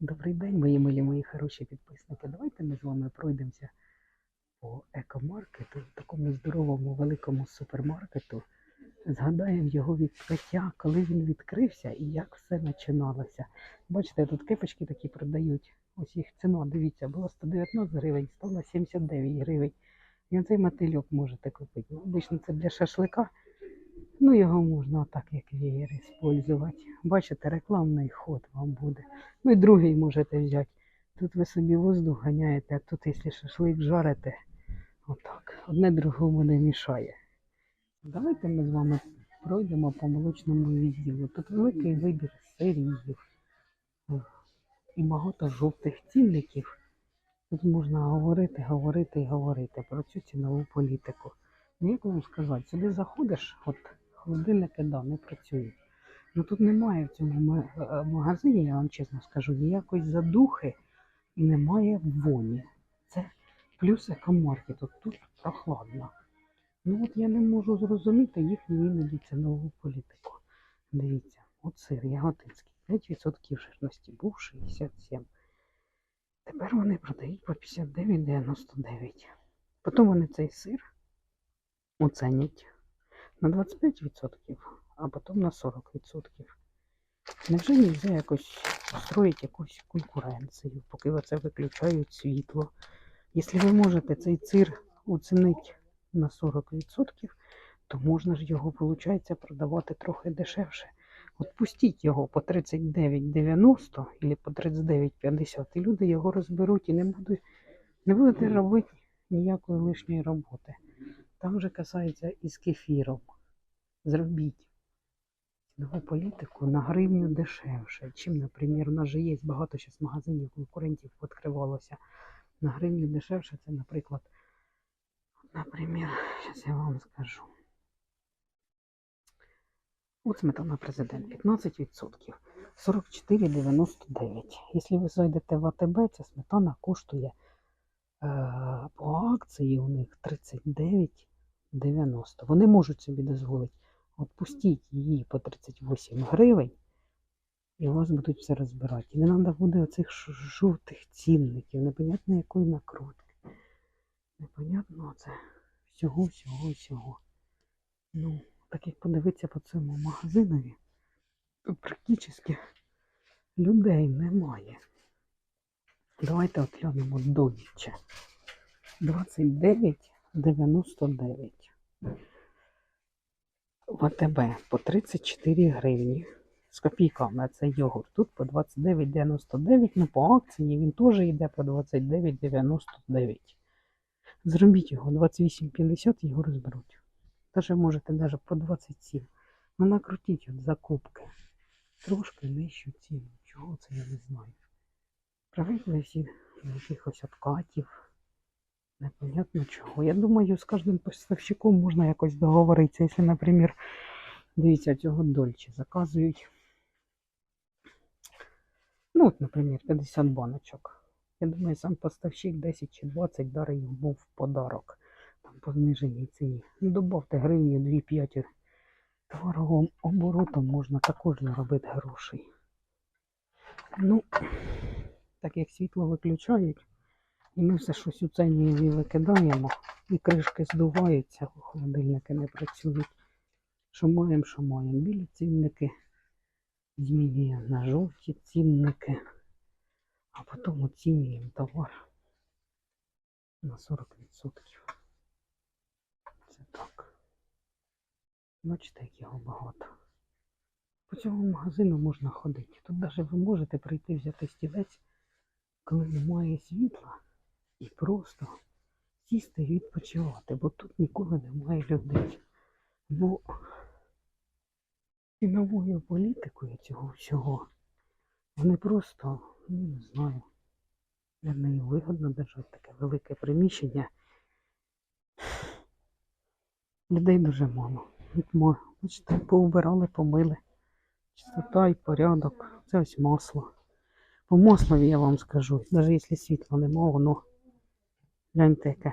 Добрий день, мої милі, мої хороші підписники. Давайте ми з вами пройдемося по екомаркету, такому здоровому великому супермаркету. Згадаємо його відкриття, коли він відкрився і як все починалося. Бачите, тут кепочки такі продають. Ось їх ціна, дивіться, була 119 гривень, стала 79 гривень. І оцей мотильок можете купити. Ну, Обично це для шашлика. Ну, його можна так, як веєр, використовувати. Бачите, рекламний ход вам буде. Ну і другий можете взяти. Тут ви собі воздух ганяєте, а тут, якщо шашлик жарите, отак. Одне другому не мішає. Давайте ми з вами пройдемо по молочному відділу. Тут великий вибір сирів і багато жовтих цінників. Тут можна говорити, говорити і говорити про цю цінову політику. Ну, як вам сказати, сюди заходиш, от холодильники да, не працюють. Ну тут немає в цьому е, магазині, я вам чесно скажу, ніякої задухи і немає воні. Це плюс екомаркет. От тут прохладно. Ну от я не можу зрозуміти їхню іноді цінову політику. Дивіться, от сир яготинський, 5% жирності, був 67. Тепер вони продають по 59,99. Потім вони цей сир оценять на 25%, а потім на 40%. Невже нельзя якось строїти якусь конкуренцію, поки оце виключають світло? Якщо ви можете цей цир оцінити на 40%, то можна ж його, виходить, продавати трохи дешевше. От пустіть його по 39,90 або по 39,50, і люди його розберуть і не будуть, не будете робити ніякої лишньої роботи. Там же касається і з кефіром. Зробіть цінову політику на гривню дешевше. Чим, наприклад, у нас же є багато зараз магазинів конкурентів відкривалося. На гривню дешевше це, наприклад, наприклад, зараз я вам скажу. От сметана президент 15%, 44,99. Якщо ви зайдете в АТБ, ця сметана коштує е, по акції у них 90. Вони можуть собі дозволити. Отпустіть її по 38 гривень, і у вас будуть все розбирати. І не треба буде оцих жовтих цінників, непонятно якої накрутки. Непонятно це всього, всього, всього. Ну, так як подивитися по цьому магазинові, то практично людей немає. Давайте отглянемо довідче. 29. 99. В АТБ по 34 гривні. З копійками це йогурт. Тут по 29,99, ну по акції він теж йде по 29,99. Зробіть його 28,50 його розберуть. Тож можете навіть по 27. Ну накрутіть от закупки. Трошки нижчу ціну. Чого це я не знаю. Привикли всі якихось откатів. Непонятно чого. Я думаю, з кожним поставщиком можна якось договоритися. Якщо, наприклад, дивіться, цього дольче заказують. Ну, от, наприклад, 50 баночок. Я думаю, сам поставщик 10 чи 20 дарить йому в подарок. Там по зниженій ціні. Ну, добавте гривню 2-5 товаровим оборотом можна також заробити грошей. Ну, так як світло виключають, і ми все щось у цені викидаємо, і кришки здуваються, холодильники не працюють. Що маємо, що маємо. Білі цінники змінюємо на жовті цінники, а потім оцінюємо товар на 40%. Це так. Бачите, як його багато. По цьому магазину можна ходити. Тут навіть ви можете прийти взяти стілець, коли немає світла, і просто сісти і відпочивати, бо тут ніколи немає людей. Бо ціновою політикою цього всього вони просто, ну не знаю, для неї вигодно держати таке велике приміщення. Людей дуже мало. Бачите, поубирали, помили. Чистота і порядок. Це ось масло. По маслові я вам скажу, навіть якщо світла нема, воно гляньте яке.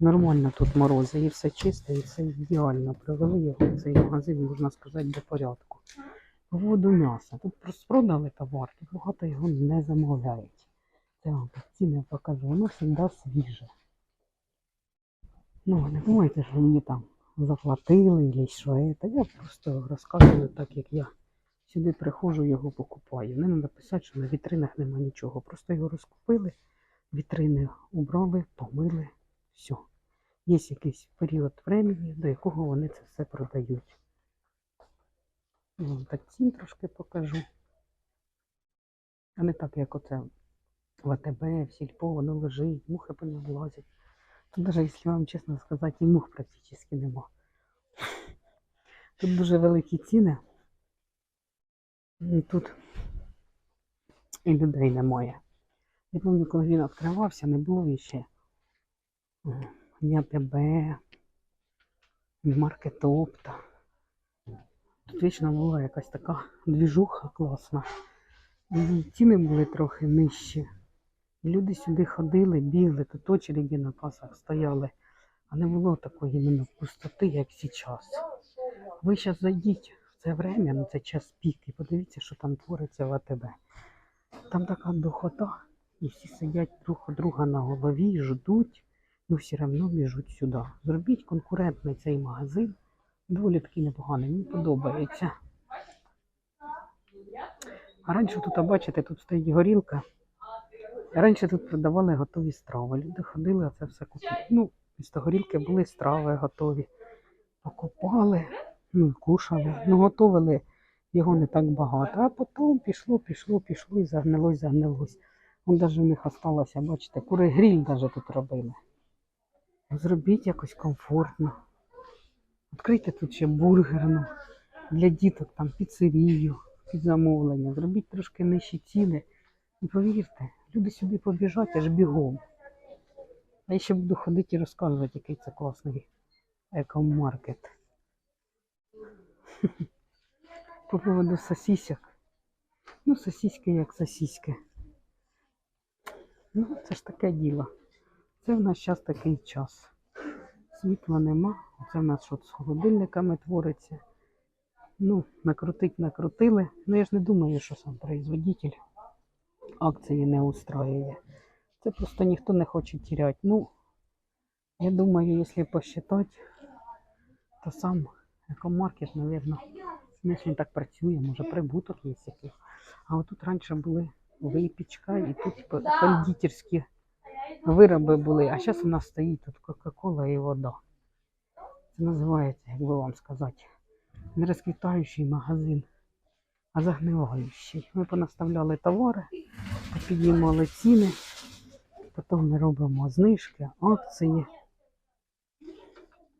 Нормально тут морози, і все чисто, і все ідеально. Привели його в цей магазин, можна сказати, до порядку. поводу м'яса. Тут продали товар, тут багато його не замовляють. Це вам ціни покажу. Воно завжди свіже. Ну, не думайте, що мені там заплатили чи що це. Я просто розказую так, як я сюди приходжу, його покупаю. Не треба писати, що на вітринах нема нічого. Просто його розкупили, вітрини убрали, помили, все. Є якийсь період времени, до якого вони це все продають. Я Вам так цін трошки покажу. А не так, як оце в АТБ, в сільпо, воно лежить, мухи по ньому лазять. Тут навіть, якщо вам чесно сказати, і мух практично нема. Тут дуже великі ціни. Тут і людей немає. Я пам'ятаю, коли він відкривався, не було іще м, ні АТБ, ні маркетопта. Тут вічно була якась така двіжуха класна. І ціни були трохи нижчі. Люди сюди ходили, бігли, тут очереді на касах стояли. А не було такої іменно пустоти, як зараз. Ви зараз зайдіть в це время, на це час пік, і подивіться, що там твориться в АТБ. Там така духота, і всі сидять друг у друга на голові, ждуть, ну все одно біжуть сюди. Зробіть конкурентний цей магазин. Доволі такий непоганий, мені подобається. А раніше тут, бачите, тут стоїть горілка. Раніше тут продавали готові страви. Люди ходили, а це все купили. Ну, з горілки були страви готові. Покупали, ну, кушали. Ну, готовили його не так багато. А потім пішло, пішло, пішло і загнилось, загнилось. Вон навіть в них осталося, бачите, кури гріль навіть тут робили. Зробіть якось комфортно. Відкрийте тут ще бургерну для діток, там піцерію під замовлення. Зробіть трошки нижчі ціни. І повірте, люди сюди побіжать аж бігом. А я ще буду ходити і розказувати, який це класний екомаркет. По поводу сосісок. Ну, сосіски як сосіски. Ну, це ж таке діло. Це в нас зараз такий час. Світла нема. Це в нас що з холодильниками твориться. Ну, накрутить, накрутили. Ну я ж не думаю, що сам производитель акції не устраює. Це просто ніхто не хоче тіряти. Ну, я думаю, якщо посчитати, то сам екомаркет, мабуть, не так працює, може прибуток є якийсь. А от тут раніше були випічка і тут п- кондитерські вироби були. А зараз у нас стоїть тут Кока-Кола і вода. Це називається, як би вам сказати, не розквітаючий магазин, а загниваючий. Ми понаставляли товари, піднімали ціни, потім ми робимо знижки, акції.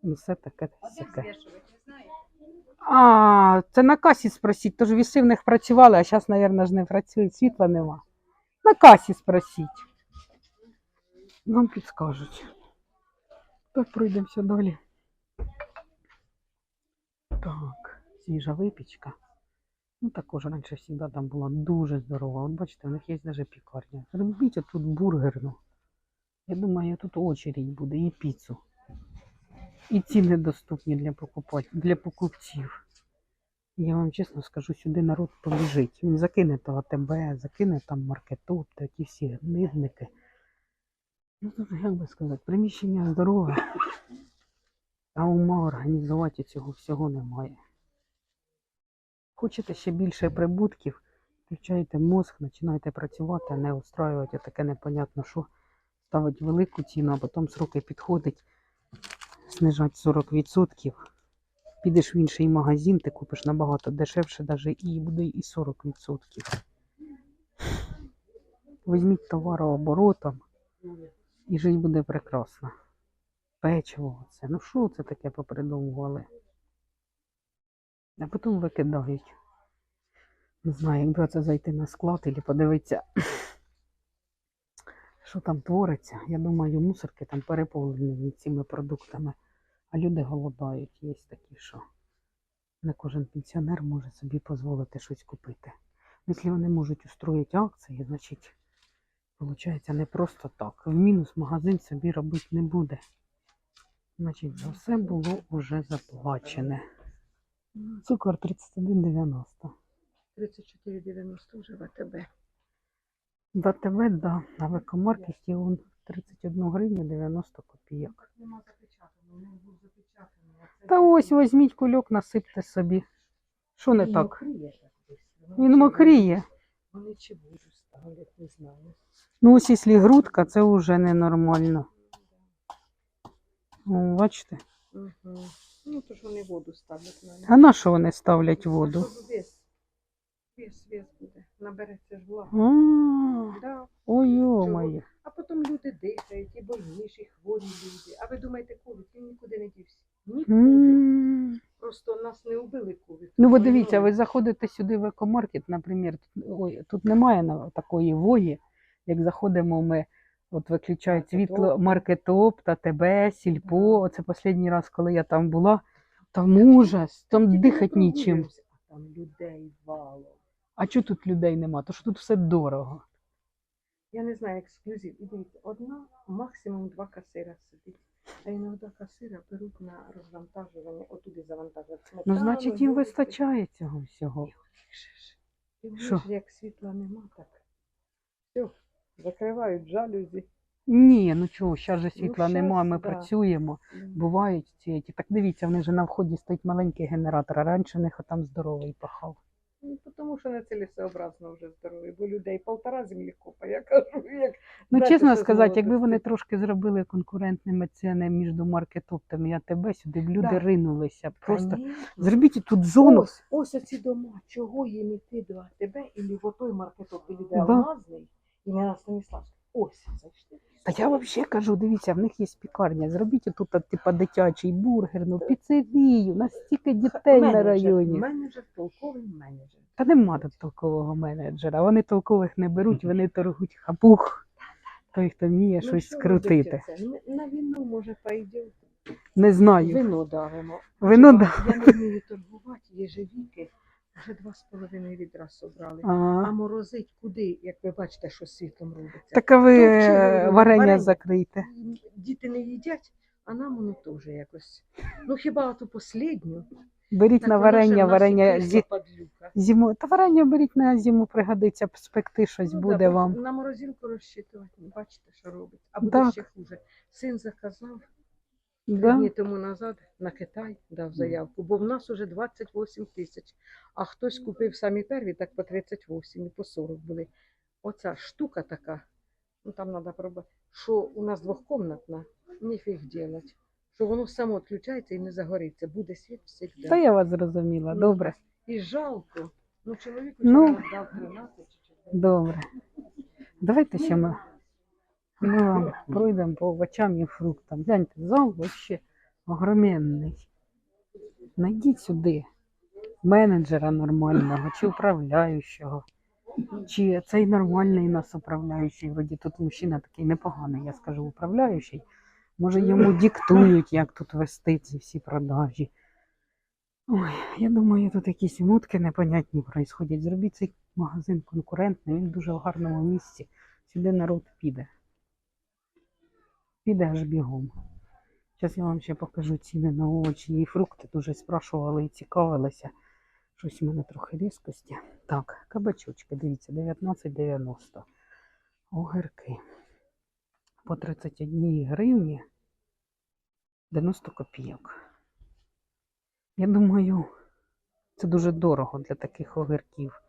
І все таке. А, це на касі спросіть, тож віси в них працювали, а зараз, мабуть, не працюють, світла нема. На касі спросіть. Вам підскажуть. Так, пройдемося далі. Так, свіжа випічка. Ну, також раніше завжди там була дуже здорова. От бачите, у них є навіть пікарня. Робіть тут бургерну. Я думаю, тут очередь буде і піцу. І ціни доступні для для покупців. Я вам чесно скажу, сюди народ побіжить. Він закине то АТБ, закине там маркетоп, та ті всі гнидники. Ну, як би сказати, приміщення здорове, а ума організувати цього всього немає. Хочете ще більше прибутків, включайте мозг, починайте працювати, а не устраювати таке непонятно, що ставить велику ціну, а потім сроки підходить, знижать 40%. Підеш в інший магазин, ти купиш набагато дешевше, навіть і буде і 40%. Візьміть товарооборотом і жить буде прекрасно. Печиво це. Ну що це таке попридумували? А потім викидають. Не знаю, якби це зайти на склад і подивитися, що там твориться. Я думаю, мусорки там переповнені цими продуктами, а люди голодають. Є такі, що не кожен пенсіонер може собі дозволити щось купити. Якщо вони можуть устроїти акції, значить, виходить, не просто так. В мінус магазин собі робити не буде. Значить, за все було вже заплачене. Цукор 31,90. 34,90 вже в АТБ. В АТБ, да, на Векомаркеті он 31 гривню 90 копійок. Та ось візьміть кульок, насипте собі. Що не так? Він мокріє. Вони чи воду ставлять, не знаю. Ну, ось якщо грудка, це вже ненормально. О, бачите? Угу. Ну, то ж вони воду ставлять на них. А на що вони ставлять воду? Щоб вес, вес, вес буде. Набереться ж влага. А, Да. Ой, йо-моє. А потім люди дихають, і больніші, і хворі люди. А ви думаєте, ковід, він нікуди не дівся? Нікуди. Просто нас не вбили ковід. Ну, ви дивіться, ви заходите сюди в екомаркет, наприклад, тут, ой, тут немає такої вої, як заходимо ми, от виключають світло, Маркетоп. та тебе, сільпо. Оце останній раз, коли я там була, там ужас, там дихати нічим. А там людей валом. А чого тут людей нема? То що тут все дорого. Я не знаю, ексклюзив. І дивіться, одна, максимум два касира сидить. А іноді касира беруть на розвантажування, отуди завантажують. Ну, значить, їм вистачає цього всього. Що? ж, як світла нема, так. Все, закривають жалюзі. Ні, ну чого, зараз же світла щас, нема, ми да. працюємо. Бувають ці. Так дивіться, вони вже на вході стоїть маленький генератор, а раніше них там здоровий пахав. Ну, тому що не цілесообразно вже здорові, бо людей полтора землі копа, я кажу, як Ну, Дайте чесно сказати, якби вони трошки зробили конкурентними ціни між маркетоптами і АТБ, сюди б люди Да. ринулися. Просто Конечно. зробіть тут зону. Ось, ось оці дома, чого їм іти до АТБ, і в отой маркеток, і де Да. Алмазний, і на Станіславську. Ось, зайшли. Та я взагалі кажу, дивіться, в них є пікарня. Зробіть тут типа дитячий бургер, ну піцерію, у нас стільки дітей на районі. Менеджер, толковий менеджер. Та нема тут толкового менеджера. Вони толкових не беруть, вони торгують хапух. Той, хто вміє Ну, щось що скрутити. На війну, може, пойдемо. Не знаю. Вино давимо. Вино Я- да. Я не вмію торгувати, єжевіки. Вже два з половиною відра собрали. А А, морозить куди, як ви бачите, що з світлом робиться. так а ви е, варення варення. закрийте. Діти не їдять, а нам воно теж якось. Ну хіба ту послідню? Беріть Так на варення, варення зі зиму. Та варення беріть на зиму, пригодиться, спекти щось Ну, буде да, вам. На морозилку розчитувати, бачите, що робить. А буде Так. ще хуже. Син заказав Да? дні тому назад на Китай дав заявку, бо в нас уже 28 тисяч. А хтось купив самі перві, так по 38 і по 40 були. Оця штука така, ну там треба пробувати, що у нас двохкомнатна, ніфіг делать. Що воно само відключається і не загориться. Буде світ завжди. Та я вас зрозуміла. Ну, Добре, І жалко. Ну, чоловік Ну. дав 13 чи 14. добре. Давайте ще ми, ми вам пройдемо по овочам і фруктам. Гляньте, зал взагалі огроменний. Найдіть сюди менеджера нормального чи управляючого. Чи цей нормальний нас управляючий, вроді тут мужчина такий непоганий, я скажу, управляючий. Може йому диктують, як тут вести ці всі продажі. Ой, я думаю, тут якісь мутки непонятні происходять. Зробіть цей магазин конкурентний, він дуже в гарному місці. Сюди народ піде. Піде аж бігом. Зараз я вам ще покажу ціни на овочі і фрукти. Дуже спрашували і цікавилися. Щось у мене трохи різкості. Так, кабачочки, дивіться, 19,90. Огірки. По 31 гривні 90 копійок. Я думаю, це дуже дорого для таких огірків.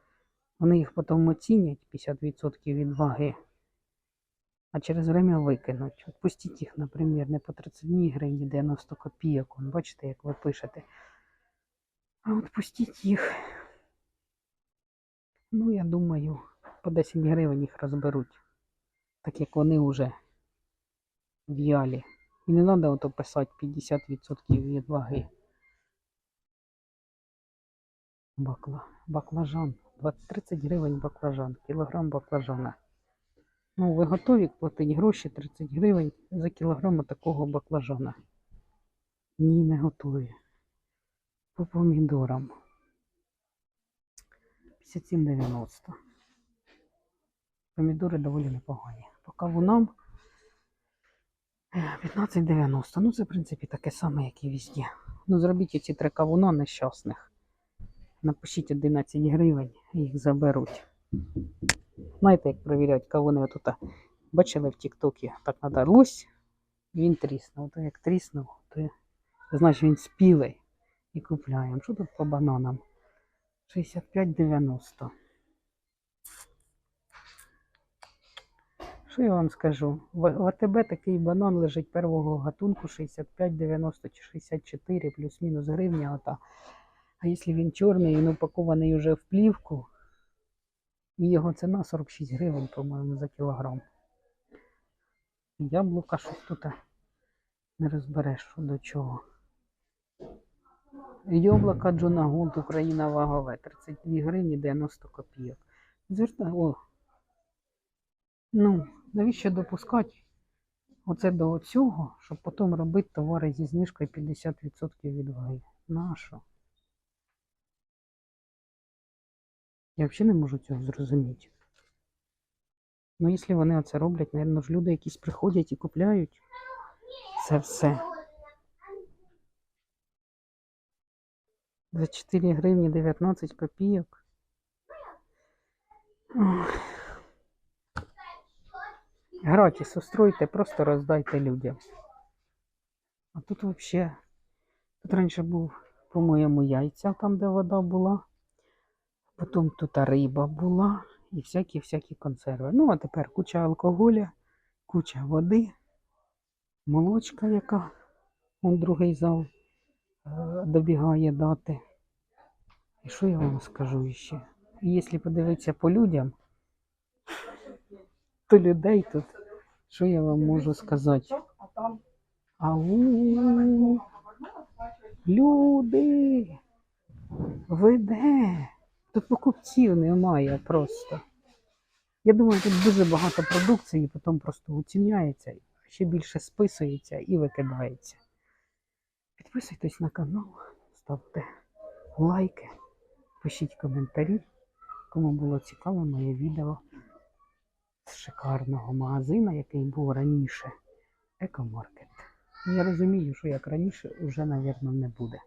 Вони їх потім оцінять 50% від ваги, а через время викинуть. От пустіть їх, наприклад, не по 31 гривні 90 копійок. Бачите, як ви пишете. А от пустіть їх. Ну, я думаю, по 10 гривень їх розберуть. Так як вони вже в'ялі. І не треба ото писати 50% від ваги. Бакла, баклажан. 20-30 гривень баклажан, кілограм баклажана. Ну, ви готові платити гроші 30 гривень за кілограм такого баклажана? Ні, не готові. По помідорам. 57,90. Помідори доволі непогані. По кавунам е, 15,90. Ну, це, в принципі, таке саме, як і везде. Ну, зробіть оці три кавуна нещасних Напишіть 11 гривень, їх заберуть. Знаєте, як перевіряють, вони отут бачили в Тіктокі, так треба лось, він тріснув. То як тріснув, то значить він спілий і купляємо. Що тут по бананам? 65,90. Що я вам скажу? В, АТБ такий банан лежить первого гатунку 65,90 чи 64 плюс-мінус гривня. А якщо він чорний, він упакований вже в плівку, і його ціна 46 гривень, по-моєму, за кілограм. Яблука щось тут не розбереш, що до чого. Яблука Джона Голд, Україна вагове, 32 гривні 90 копійок. Звертай, о. Ну, навіщо допускати оце до цього, щоб потім робити товари зі знижкою 50% від ваги? Нащо? Я взагалі не можу цього зрозуміти. Ну, якщо вони оце роблять, мабуть, ж люди якісь приходять і купляють це все. За 4 гривні 19 копійок. Ох. Гратіс устройте, просто роздайте людям. А тут взагалі, тут раніше був, по-моєму, яйця там, де вода була. Потім тут риба була і всякі-всякі консерви. Ну, а тепер куча алкоголя, куча води, молочка, яка он другий зал е, добігає дати. І що я вам скажу ще? І Якщо подивитися по людям, то людей тут, що я вам можу сказати? Ау, люди, ви де? Тут покупців немає просто. Я думаю, тут дуже багато продукції, потім просто уціняється, ще більше списується і викидається. Підписуйтесь на канал, ставте лайки, пишіть коментарі, кому було цікаво моє відео з шикарного магазину, який був раніше. Екомаркет. Я розумію, що як раніше вже, мабуть, не буде.